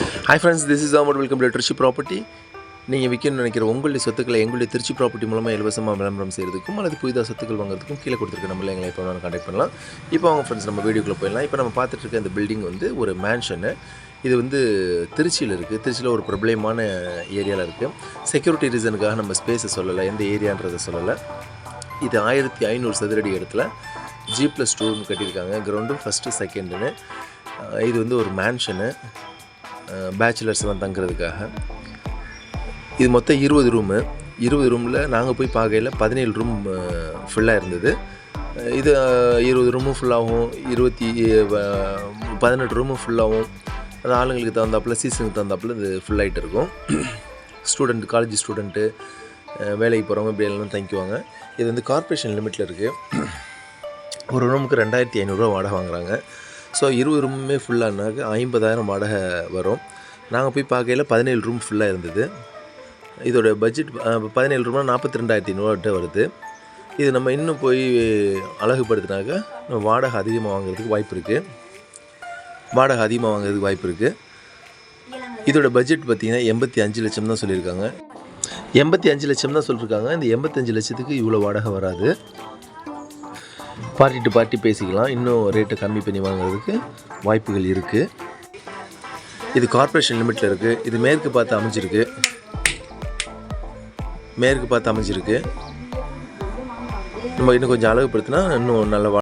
Hi friends this is amount welcome to Trichy property நீங்கள் விற்கணும்னு நினைக்கிற உங்களுடைய சொத்துக்களை எங்களுடைய திருச்சி ப்ராப்பர்ட்டி மூலமாக இலவசமாக விளம்பரம் செய்கிறதுக்கும் அல்லது புதிதாக சொத்துக்கள் வாங்குறதுக்கும் கீழே கொடுத்துருக்க நம்மள எங்களை எப்போ வேணாலும் கான்டாக்ட் பண்ணலாம். இப்போ அவங்க ஃப்ரெண்ட்ஸ் நம்ம வீடியோக்குள்ளே போயிடலாம். இப்போ நம்ம பார்த்துட்டு இருக்க இந்த பில்டிங் வந்து ஒரு மேன்ஷனு இது வந்து திருச்சியில் இருக்குது திருச்சியில் ஒரு பிரபலமான ஏரியாவில் இருக்குது செக்யூரிட்டி ரீசனுக்காக நம்ம ஸ்பேஸை சொல்லலை எந்த ஏரியான்றதை சொல்லலை. இது ஆயிரத்தி ஐநூறு சதுரடி இடத்துல ஜி ப்ளஸ் டூன்னு கட்டியிருக்காங்க. கிரவுண்டு ஃபஸ்ட்டு செகண்டுன்னு இது வந்து ஒரு மேன்ஷனு பேச்சுலர்ஸ்லாம் தங்குறதுக்காக. இது மொத்தம் இருபது ரூமு இருபது ரூமில் நாங்கள் போய் பார்க்கையில் பதினேழு ரூம் ஃபுல்லாக இருந்தது. இது இருபது ரூமும் ஃபுல்லாகவும் இருபத்தி பதினெட்டு ரூமும் ஃபுல்லாகவும் அது ஆளுங்களுக்கு தகுந்தாப்புல சீசனுக்கு தகுந்தாப்புல இது ஃபுல்லாகிட்டு இருக்கும். ஸ்டூடெண்ட் காலேஜ் ஸ்டூடெண்ட்டு வேலைக்கு போகிறவங்க இப்படி எல்லாம் தங்கிக்குவாங்க. இது வந்து கார்ப்பரேஷன் லிமிட்டில் இருக்குது ஒரு ரூமுக்கு ரெண்டாயிரத்தி ஐநூறுரூவா வாடகை வாங்குறாங்க. ஸோ இருபது ரூமுமே ஃபுல்லானாக்க ஐம்பதாயிரம் வாடகை வரும். நாங்கள் போய் பார்க்கையில் பதினேழு ரூம் ஃபுல்லாக இருந்தது. இதோட பட்ஜெட் பதினேழு ரூம்னா நாற்பத்தி ரெண்டாயிரத்தி ஐநூறுவாட்ட வருது. இது நம்ம இன்னும் போய் அழகுபடுத்தினாக்கா நம்ம வாடகை அதிகமாக வாங்குறதுக்கு வாய்ப்பு இருக்குது வாடகை அதிகமாக வாங்குறதுக்கு வாய்ப்பு இருக்குது இதோட பட்ஜெட் பார்த்திங்கன்னா எண்பத்தி அஞ்சு லட்சம் தான் சொல்லியிருக்காங்க. எண்பத்தி அஞ்சு லட்சம் தான் சொல்லியிருக்காங்க. இந்த எண்பத்தஞ்சு லட்சத்துக்கு இவ்வளோ வாடகை வராது. பார்ட்டி டு பார்ட்டி பேசிக்கலாம். இன்னும் ரேட்டை கம்மி பண்ணி வாங்குறதுக்கு வாய்ப்புகள் இருக்குது இது கார்ப்பரேஷன் லிமிட்டில் இருக்குது இது மேற்கு பார்த்து அமைஞ்சிருக்கு. மேற்கு பார்த்து அமைஞ்சிருக்கு. நம்ம இன்னும் கொஞ்சம் அழகுப்படுத்தினா இன்னும் நல்ல